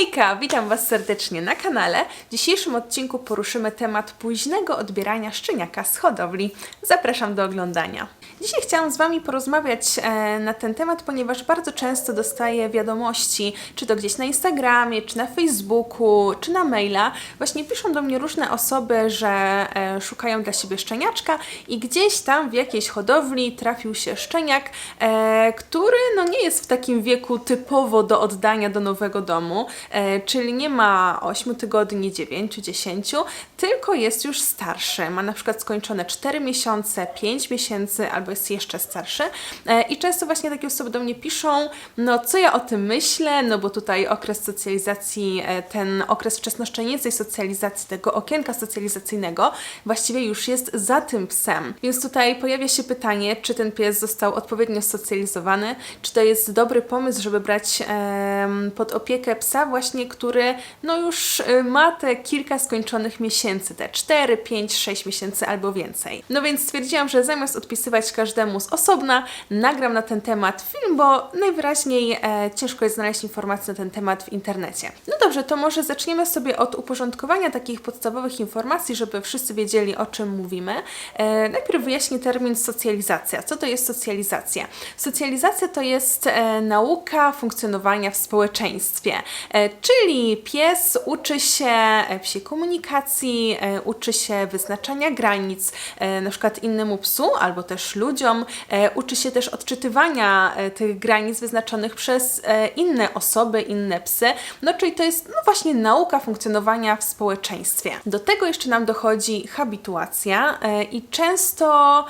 Hejka, witam Was serdecznie na kanale. W dzisiejszym odcinku poruszymy temat późnego odbierania szczeniaka z hodowli. Zapraszam do oglądania. Dzisiaj chciałam z Wami porozmawiać e, na ten temat, ponieważ bardzo często dostaję wiadomości, czy to gdzieś na Instagramie, czy na Facebooku, czy na maila. Właśnie piszą do mnie różne osoby, że e, szukają dla siebie szczeniaczka i gdzieś tam w jakiejś hodowli trafił się szczeniak, e, który no nie jest w takim wieku typowo do oddania do nowego domu, czyli nie ma 8 tygodni, 9 czy 10, tylko jest już starszy. Ma na przykład skończone 4 miesiące, 5 miesięcy albo jest jeszcze starszy. E, I często właśnie takie osoby do mnie piszą, no co ja o tym myślę, no bo tutaj okres socjalizacji, e, ten okres wczesnoszczelnicej socjalizacji, tego okienka socjalizacyjnego właściwie już jest za tym psem. Więc tutaj pojawia się pytanie, czy ten pies został odpowiednio socjalizowany, czy to jest dobry pomysł, żeby brać pod opiekę psa właśnie, który no już y, ma te kilka skończonych miesięcy, te 4, 5, 6 miesięcy albo więcej. No więc stwierdziłam, że zamiast odpisywać każdemu z osobna, nagram na ten temat film, bo najwyraźniej e, ciężko jest znaleźć informacje na ten temat w internecie. No dobrze, to może zaczniemy sobie od uporządkowania takich podstawowych informacji, żeby wszyscy wiedzieli o czym mówimy. E, najpierw wyjaśnię termin socjalizacja. Co to jest socjalizacja? Socjalizacja to jest e, nauka funkcjonowania w społeczeństwie, e, czyli pies uczy się e, psiej komunikacji, e, uczy się wyznaczania granic, e, na przykład innemu psu albo też ludziom, e, uczy się też odczytywania e, tych granic wyznaczonych przez e, inne osoby, inne psy. No czyli to jest no właśnie nauka funkcjonowania w społeczeństwie. Do tego jeszcze nam dochodzi habituacja i często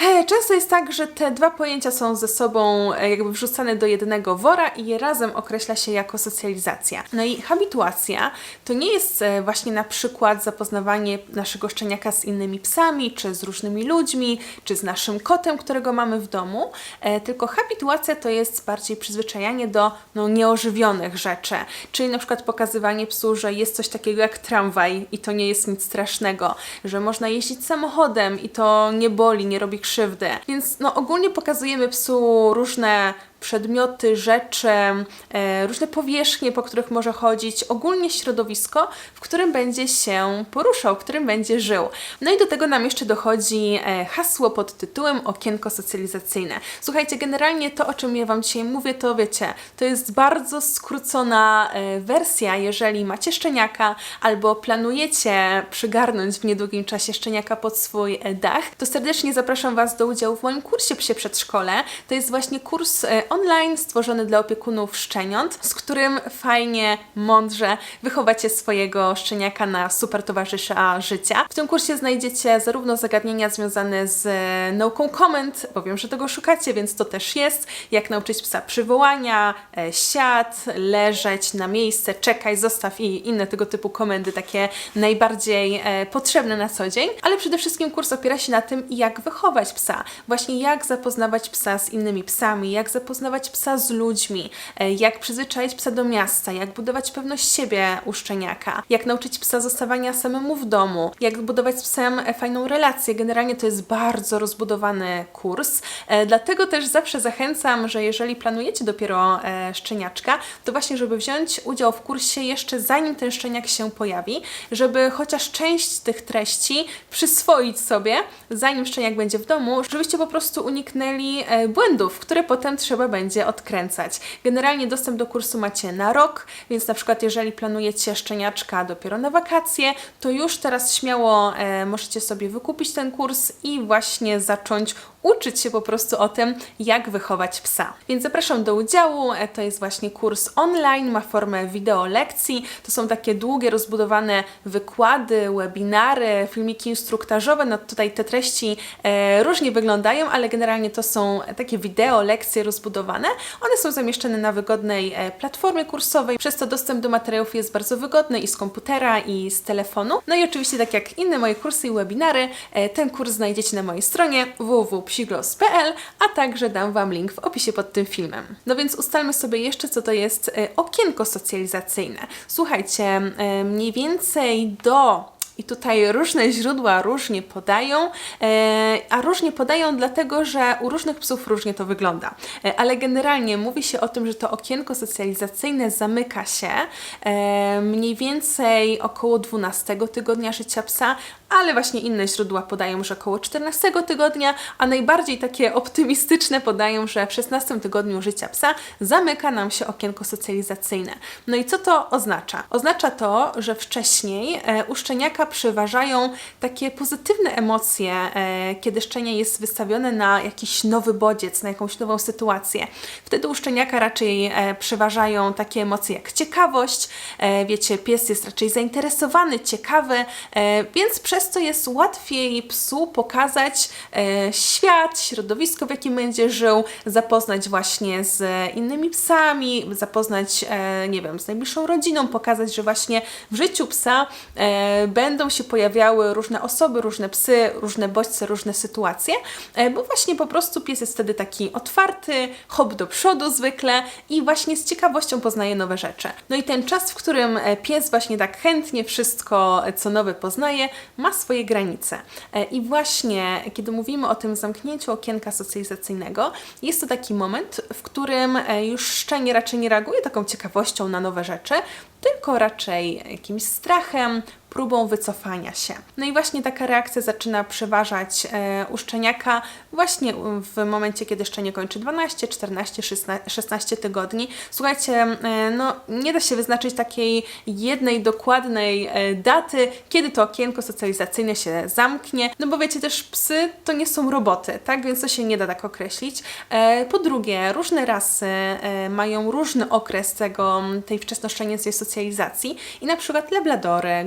E, Często jest tak, że te dwa pojęcia są ze sobą e, jakby wrzucane do jednego wora i je razem określa się jako socjalizacja. No i habituacja to nie jest e, właśnie na przykład zapoznawanie naszego szczeniaka z innymi psami, czy z różnymi ludźmi, czy z naszym kotem, którego mamy w domu, e, tylko habituacja to jest bardziej przyzwyczajanie do no, nieożywionych rzeczy, czyli na przykład pokazywanie psu, że jest coś takiego jak tramwaj i to nie jest nic strasznego, że można jeździć samochodem i to nie boli, nie robi krzywdy. Więc no, ogólnie pokazujemy psu różne przedmioty, rzeczy, e, różne powierzchnie, po których może chodzić, ogólnie środowisko, w którym będzie się poruszał, w którym będzie żył. No i do tego nam jeszcze dochodzi e, hasło pod tytułem Okienko socjalizacyjne. Słuchajcie, generalnie to, o czym ja Wam dzisiaj mówię, to wiecie, to jest bardzo skrócona e, wersja, jeżeli macie szczeniaka albo planujecie przygarnąć w niedługim czasie szczeniaka pod swój dach, to serdecznie zapraszam Was do udziału w moim kursie Psie Przedszkole. To jest właśnie kurs online stworzony dla opiekunów szczeniąt, z którym fajnie, mądrze wychowacie swojego szczeniaka na super towarzysza życia. W tym kursie znajdziecie zarówno zagadnienia związane z e, nauką komend, bo wiem, że tego szukacie, więc to też jest, jak nauczyć psa przywołania, e, siad, leżeć na miejsce, czekaj, zostaw i inne tego typu komendy, takie najbardziej e, potrzebne na co dzień, ale przede wszystkim kurs opiera się na tym, jak wychować psa, właśnie jak zapoznawać psa z innymi psami, jak zapoznawać psa z ludźmi, e, jak przyzwyczaić psa do miasta, jak budować pewność siebie u szczeniaka, jak nauczyć psa zostawania samemu w domu, jak budować z psem e, fajną relację. Generalnie to jest bardzo rozbudowany kurs, e, dlatego też zawsze zachęcam, że jeżeli planujecie dopiero szczeniaczka, to właśnie, żeby wziąć udział w kursie jeszcze zanim ten szczeniak się pojawi, żeby chociaż część tych treści przyswoić sobie, zanim szczeniak będzie w domu, żebyście po prostu uniknęli błędów, które potem trzeba będzie odkręcać. Generalnie dostęp do kursu macie na rok, więc na przykład jeżeli planujecie szczeniaczka dopiero na wakacje, to już teraz śmiało e, możecie sobie wykupić ten kurs i właśnie zacząć uczyć się po prostu o tym, jak wychować psa. Więc zapraszam do udziału. E, To jest właśnie kurs online, ma formę wideo lekcji. To są takie długie, rozbudowane wykłady, webinary, filmiki instruktażowe. No tutaj te treści e, różnie wyglądają, ale generalnie to są takie wideo, lekcje rozbudowane. One są zamieszczone na wygodnej e, platformie kursowej, przez to dostęp do materiałów jest bardzo wygodny i z komputera, i z telefonu. No i oczywiście, tak jak inne moje kursy i webinary, e, ten kurs znajdziecie na mojej stronie www.psiglos.pl, a także dam Wam link w opisie pod tym filmem. No więc ustalmy sobie jeszcze, co to jest e, okienko socjalizacyjne. Słuchajcie, mniej więcej do I tutaj różne źródła różnie podają, e, a różnie podają dlatego, że u różnych psów różnie to wygląda. E, ale generalnie mówi się o tym, że to okienko socjalizacyjne zamyka się e, mniej więcej około 12 tygodnia życia psa, ale właśnie inne źródła podają, że około 14 tygodnia, a najbardziej takie optymistyczne podają, że w 16 tygodniu życia psa zamyka nam się okienko socjalizacyjne. No i co to oznacza? Oznacza to, że wcześniej u szczeniaka przeważają takie pozytywne emocje, e, kiedy szczenie jest wystawione na jakiś nowy bodziec, na jakąś nową sytuację. Wtedy u szczeniaka raczej e, przeważają takie emocje jak ciekawość, e, wiecie, pies jest raczej zainteresowany, ciekawy, więc przez to jest łatwiej psu pokazać świat, środowisko, w jakim będzie żył, zapoznać właśnie z innymi psami, zapoznać, nie wiem, z najbliższą rodziną, pokazać, że właśnie w życiu psa e, będą się pojawiały różne osoby, różne psy, różne bodźce, różne sytuacje, e, bo właśnie po prostu pies jest wtedy taki otwarty, hop do przodu zwykle i właśnie z ciekawością poznaje nowe rzeczy. No i ten czas, w którym e, pies właśnie tak chętnie wszystko, e, co nowe poznaje, ma swoje granice. I właśnie, kiedy mówimy o tym zamknięciu okienka socjalizacyjnego, jest to taki moment, w którym już szczenie raczej nie reaguje taką ciekawością na nowe rzeczy, tylko raczej jakimś strachem, próbą wycofania się. No i właśnie taka reakcja zaczyna przeważać e, u szczeniaka właśnie w momencie, kiedy szczenie kończy 12, 14, 16, 16 tygodni. Słuchajcie, e, no nie da się wyznaczyć takiej jednej dokładnej e, daty, kiedy to okienko socjalizacyjne się zamknie, no bo wiecie też psy to nie są roboty, tak? Więc to się nie da tak określić. E, po drugie, różne rasy e, mają różny okres tego, tej wczesnoszczenięcej socjalizacji i na przykład labradory,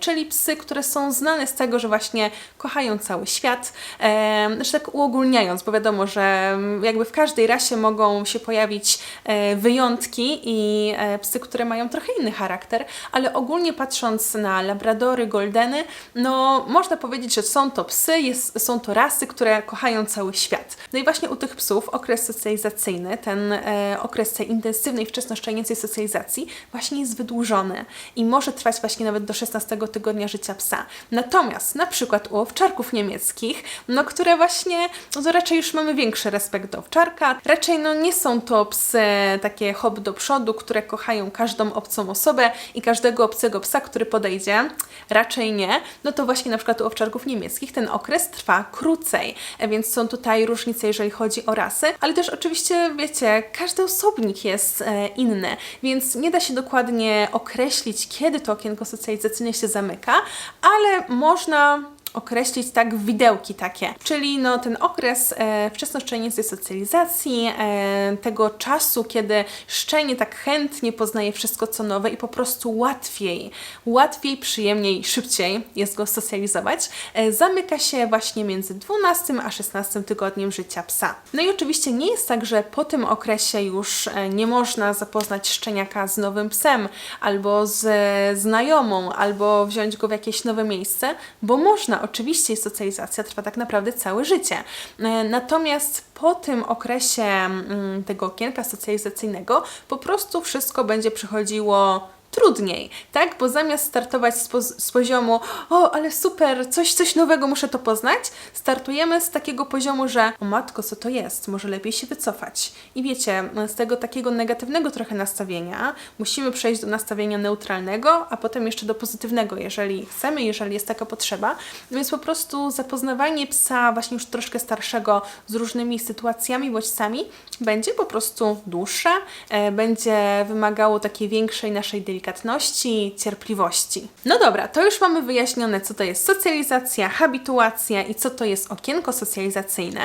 czyli psy, które są znane z tego, że właśnie kochają cały świat. E, znaczy tak uogólniając, bo wiadomo, że jakby w każdej rasie mogą się pojawić e, wyjątki i e, psy, które mają trochę inny charakter, ale ogólnie patrząc na labradory, goldeny, no można powiedzieć, że są to psy, jest, są to rasy, które kochają cały świat. No i właśnie u tych psów okres socjalizacyjny, ten e, okres tej intensywnej, wczesnoszczenięcej socjalizacji właśnie jest wydłużony i może trwać właśnie nawet do 16 tygodnia życia psa. Natomiast na przykład u owczarków niemieckich, no które właśnie, no to raczej już mamy większy respekt do owczarka, raczej no nie są to psy takie hop do przodu, które kochają każdą obcą osobę i każdego obcego psa, który podejdzie, raczej nie, no to właśnie na przykład u owczarków niemieckich ten okres trwa krócej, więc są tutaj różnice, jeżeli chodzi o rasy, ale też oczywiście, wiecie, każdy osobnik jest e, inny, więc nie da się dokładnie określić, kiedy to okienko socjalizacyjne się zamyka, ale można określić tak w widełki takie, czyli no ten okres e, wczesnoszczelnięcej socjalizacji, e, tego czasu, kiedy szczenie tak chętnie poznaje wszystko co nowe i po prostu łatwiej, łatwiej, przyjemniej, szybciej jest go socjalizować, e, zamyka się właśnie między 12 a 16 tygodniem życia psa. No i oczywiście nie jest tak, że po tym okresie już e, nie można zapoznać szczeniaka z nowym psem, albo z e, znajomą, albo wziąć go w jakieś nowe miejsce, bo można oczywiście socjalizacja trwa tak naprawdę całe życie. E, Natomiast po tym okresie mm, tego okienka socjalizacyjnego po prostu wszystko będzie przychodziło trudniej, tak? Bo zamiast startować z, poz- z poziomu o, ale super, coś, coś nowego, muszę to poznać, startujemy z takiego poziomu, że o matko, co to jest? Może lepiej się wycofać. I wiecie, z tego takiego negatywnego trochę nastawienia musimy przejść do nastawienia neutralnego, a potem jeszcze do pozytywnego, jeżeli chcemy, jeżeli jest taka potrzeba. Więc po prostu zapoznawanie psa właśnie już troszkę starszego z różnymi sytuacjami, bodźcami będzie po prostu dłuższe, e, będzie wymagało takiej większej naszej delikatności, cierpliwości. No dobra, to już mamy wyjaśnione, co to jest socjalizacja, habituacja i co to jest okienko socjalizacyjne.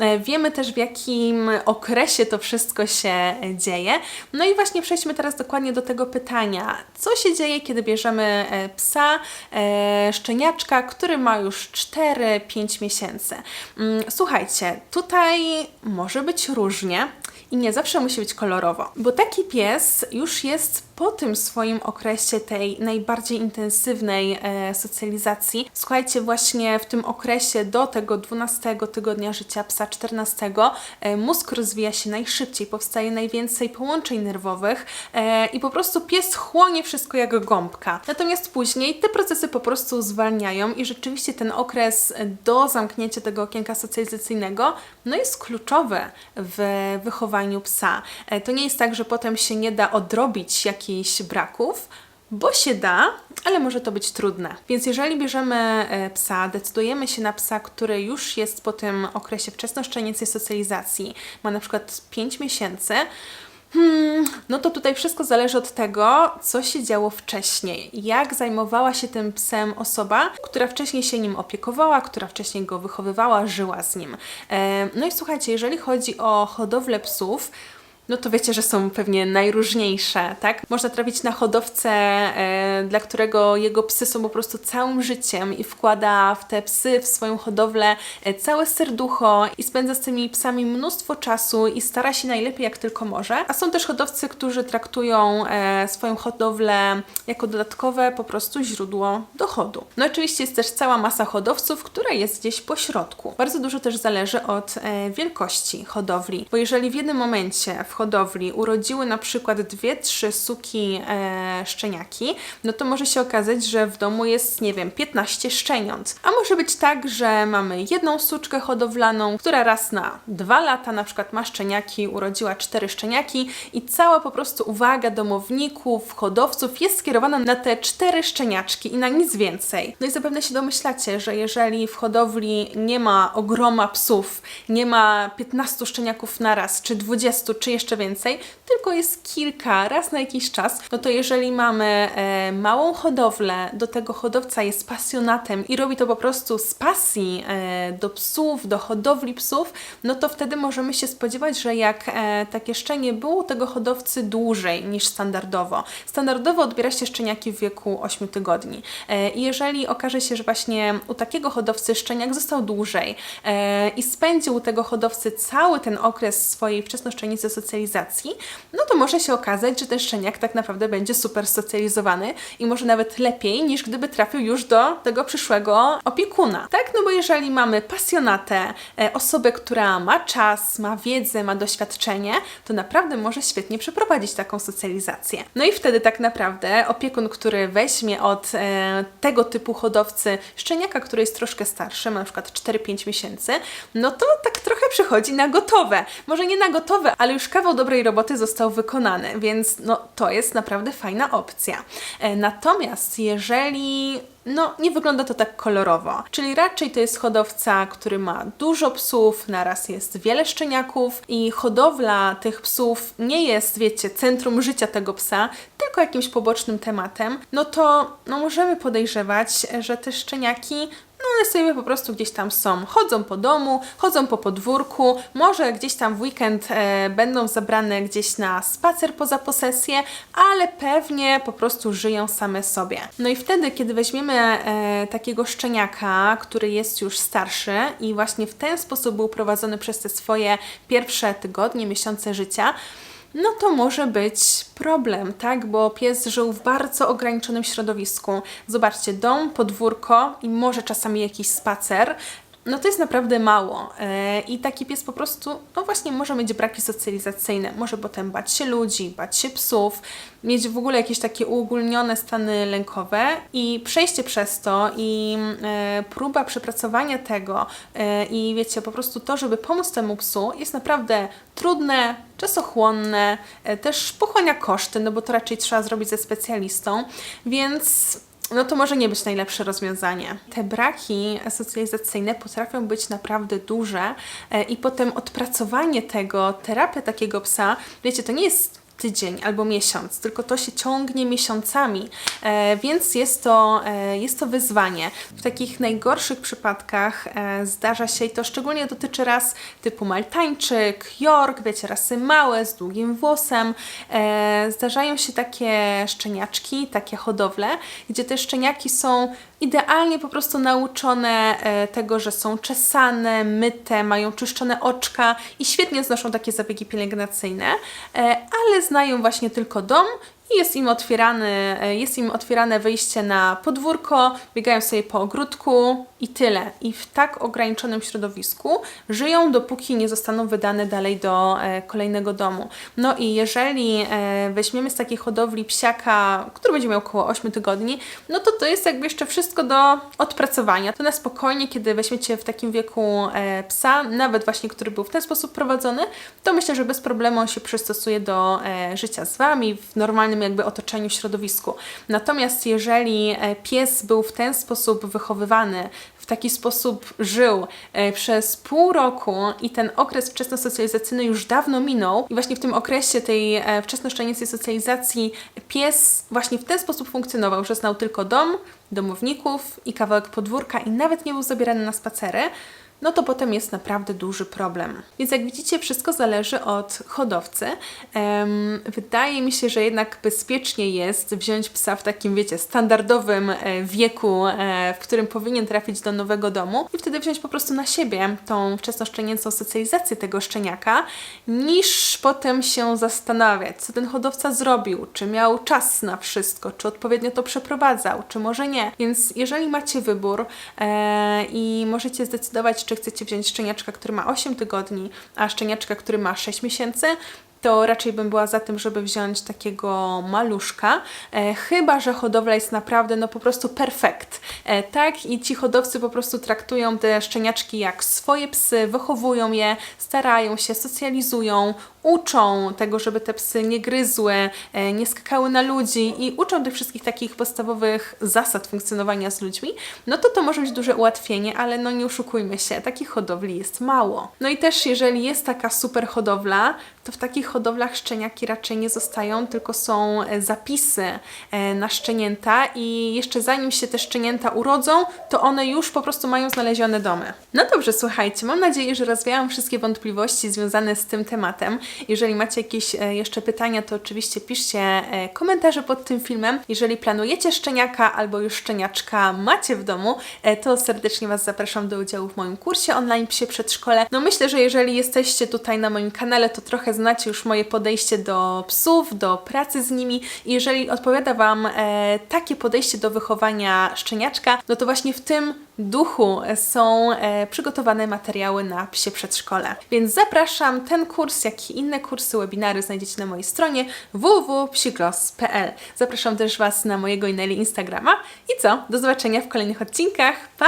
E, Wiemy też, w jakim okresie to wszystko się dzieje. No i właśnie przejdźmy teraz dokładnie do tego pytania. Co się dzieje, kiedy bierzemy e, psa, e, szczeniaczka, który ma już 4-5 miesięcy? Mm, Słuchajcie, tutaj może być różnie i nie zawsze musi być kolorowo, bo taki pies już jest po tym swoim okresie tej najbardziej intensywnej e, socjalizacji, słuchajcie, właśnie w tym okresie do tego 12 tygodnia życia psa, 14, e, mózg rozwija się najszybciej, powstaje najwięcej połączeń nerwowych e, i po prostu pies chłonie wszystko jak gąbka. Natomiast później te procesy po prostu zwalniają i rzeczywiście ten okres do zamknięcia tego okienka socjalizacyjnego no jest kluczowy w wychowaniu psa. E, To nie jest tak, że potem się nie da odrobić jakichś braków, bo się da, ale może to być trudne. Więc jeżeli bierzemy e, psa, decydujemy się na psa, który już jest po tym okresie wczesnoszczelnicy socjalizacji, ma na przykład 5 miesięcy, Hmm, no to tutaj wszystko zależy od tego, co się działo wcześniej. Jak zajmowała się tym psem osoba, która wcześniej się nim opiekowała, która wcześniej go wychowywała, żyła z nim. E, no i słuchajcie, jeżeli chodzi o hodowlę psów, no to wiecie, że są pewnie najróżniejsze, tak? Można trafić na hodowcę, e, dla którego jego psy są po prostu całym życiem i wkłada w te psy, w swoją hodowlę e, całe serducho i spędza z tymi psami mnóstwo czasu i stara się najlepiej jak tylko może. A są też hodowcy, którzy traktują e, swoją hodowlę jako dodatkowe po prostu źródło dochodu. No oczywiście jest też cała masa hodowców, która jest gdzieś po środku. Bardzo dużo też zależy od e, wielkości hodowli, bo jeżeli w jednym momencie w hodowli urodziły na przykład dwie, trzy suki e, szczeniaki, no to może się okazać, że w domu jest, nie wiem, 15 szczeniąt. A może być tak, że mamy jedną suczkę hodowlaną, która raz na dwa lata na przykład ma szczeniaki, urodziła cztery szczeniaki i cała po prostu uwaga domowników, hodowców jest skierowana na te cztery szczeniaczki i na nic więcej. No i zapewne się domyślacie, że jeżeli w hodowli nie ma ogroma psów, nie ma 15 szczeniaków na raz, czy 20, czy jeszcze więcej, tylko jest kilka raz na jakiś czas, no to jeżeli mamy e, małą hodowlę, do tego hodowca jest pasjonatem i robi to po prostu z pasji e, do psów, do hodowli psów, no to wtedy możemy się spodziewać, że jak e, takie szczenie było tego hodowcy dłużej niż standardowo. Standardowo odbiera się szczeniaki w wieku 8 tygodni. E, jeżeli okaże się, że właśnie u takiego hodowcy szczeniak został dłużej e, i spędził u tego hodowcy cały ten okres swojej wczesnoszczelnicy socjalizacji, no to może się okazać, że ten szczeniak tak naprawdę będzie super socjalizowany i może nawet lepiej niż gdyby trafił już do tego przyszłego opiekuna. Tak? No bo jeżeli mamy pasjonatę, e, osobę, która ma czas, ma wiedzę, ma doświadczenie, to naprawdę może świetnie przeprowadzić taką socjalizację. No i wtedy tak naprawdę opiekun, który weźmie od e, tego typu hodowcy szczeniaka, który jest troszkę starszy, ma na przykład 4-5 miesięcy, no to tak trochę przychodzi na gotowe. Może nie na gotowe, ale już kawał dobrej roboty został wykonany, więc no to jest naprawdę fajna opcja. E, Natomiast jeżeli no, nie wygląda to tak kolorowo. Czyli raczej to jest hodowca, który ma dużo psów, naraz jest wiele szczeniaków i hodowla tych psów nie jest, wiecie, centrum życia tego psa, tylko jakimś pobocznym tematem, no to no, możemy podejrzewać, że te szczeniaki one sobie po prostu gdzieś tam są. Chodzą po domu, chodzą po podwórku, może gdzieś tam w weekend e, będą zabrane gdzieś na spacer poza posesję, ale pewnie po prostu żyją same sobie. No i wtedy, kiedy weźmiemy e, takiego szczeniaka, który jest już starszy i właśnie w ten sposób był prowadzony przez te swoje pierwsze tygodnie, miesiące życia, no to może być problem, tak? Bo pies żył w bardzo ograniczonym środowisku. Zobaczcie, dom, podwórko i może czasami jakiś spacer. No to jest naprawdę mało E, i taki pies po prostu, no właśnie może mieć braki socjalizacyjne, może potem bać się ludzi, bać się psów, mieć w ogóle jakieś takie uogólnione stany lękowe i przejście przez to i e, próba przepracowania tego e, i wiecie, po prostu to, żeby pomóc temu psu jest naprawdę trudne, czasochłonne, też pochłania koszty, no bo to raczej trzeba zrobić ze specjalistą, więc no to może nie być najlepsze rozwiązanie. Te braki socjalizacyjne potrafią być naprawdę duże e, i potem odpracowanie tego, terapia takiego psa, wiecie, to nie jest tydzień albo miesiąc, tylko to się ciągnie miesiącami, e, więc jest to, e, jest to wyzwanie. W takich najgorszych przypadkach e, zdarza się, i to szczególnie dotyczy ras typu maltańczyk, York, wiecie, rasy małe, z długim włosem, e, zdarzają się takie szczeniaczki, takie hodowle, gdzie te szczeniaki są idealnie po prostu nauczone e, tego, że są czesane, myte, mają czyszczone oczka i świetnie znoszą takie zabiegi pielęgnacyjne, e, ale znają właśnie tylko dom jest im, otwierany, e, jest im otwierane wyjście na podwórko, biegają sobie po ogródku i tyle. I w tak ograniczonym środowisku żyją, dopóki nie zostaną wydane dalej do e, kolejnego domu. No i jeżeli e, weźmiemy z takiej hodowli psiaka, który będzie miał około 8 tygodni, no to to jest jakby jeszcze wszystko do odpracowania. To na spokojnie, kiedy weźmiecie w takim wieku e, psa, nawet właśnie, który był w ten sposób prowadzony, to myślę, że bez problemu on się przystosuje do e, życia z Wami w normalnym jakby otoczeniu, środowisku. Natomiast jeżeli e, pies był w ten sposób wychowywany, w taki sposób żył e, przez pół roku i ten okres wczesnosocjalizacyjny już dawno minął i właśnie w tym okresie tej e, wczesnoszczelnięcej socjalizacji pies właśnie w ten sposób funkcjonował, że znał tylko dom, domowników i kawałek podwórka i nawet nie był zabierany na spacery, no to potem jest naprawdę duży problem. Więc jak widzicie, wszystko zależy od hodowcy. Em, wydaje mi się, że jednak bezpiecznie jest wziąć psa w takim, wiecie, standardowym e, wieku, e, w którym powinien trafić do nowego domu i wtedy wziąć po prostu na siebie tą wczesnoszczelnięcą socjalizację tego szczeniaka, niż potem się zastanawiać, co ten hodowca zrobił, czy miał czas na wszystko, czy odpowiednio to przeprowadzał, czy może nie. Więc jeżeli macie wybór e, i możecie zdecydować, czy chcecie wziąć szczeniaczka, który ma 8 tygodni, a szczeniaczka, który ma 6 miesięcy, to raczej bym była za tym, żeby wziąć takiego maluszka, e, chyba że hodowla jest naprawdę no po prostu perfekt. E, tak i ci hodowcy po prostu traktują te szczeniaczki jak swoje psy, wychowują je, starają się, socjalizują, uczą tego, żeby te psy nie gryzły, e, nie skakały na ludzi i uczą tych wszystkich takich podstawowych zasad funkcjonowania z ludźmi, no to to może być duże ułatwienie, ale no nie oszukujmy się, takich hodowli jest mało. No i też jeżeli jest taka super hodowla, to w takich hodowlach szczeniaki raczej nie zostają, tylko są e, zapisy e, na szczenięta i jeszcze zanim się te szczenięta urodzą, to one już po prostu mają znalezione domy. No dobrze, słuchajcie, mam nadzieję, że rozwiałam wszystkie wątpliwości związane z tym tematem. Jeżeli macie jakieś e, jeszcze pytania, to oczywiście piszcie e, komentarze pod tym filmem. Jeżeli planujecie szczeniaka albo już szczeniaczka macie w domu, e, to serdecznie Was zapraszam do udziału w moim kursie online Psie Przedszkole. No myślę, że jeżeli jesteście tutaj na moim kanale, to trochę znacie już moje podejście do psów, do pracy z nimi i jeżeli odpowiada Wam takie podejście do wychowania szczeniaczka, no to właśnie w tym duchu są e, przygotowane materiały na psie przedszkole. Więc zapraszam, ten kurs, jak i inne kursy, webinary znajdziecie na mojej stronie www.psiklos.pl. Zapraszam też Was na mojego e-maili Instagrama i co? Do zobaczenia w kolejnych odcinkach. Pa!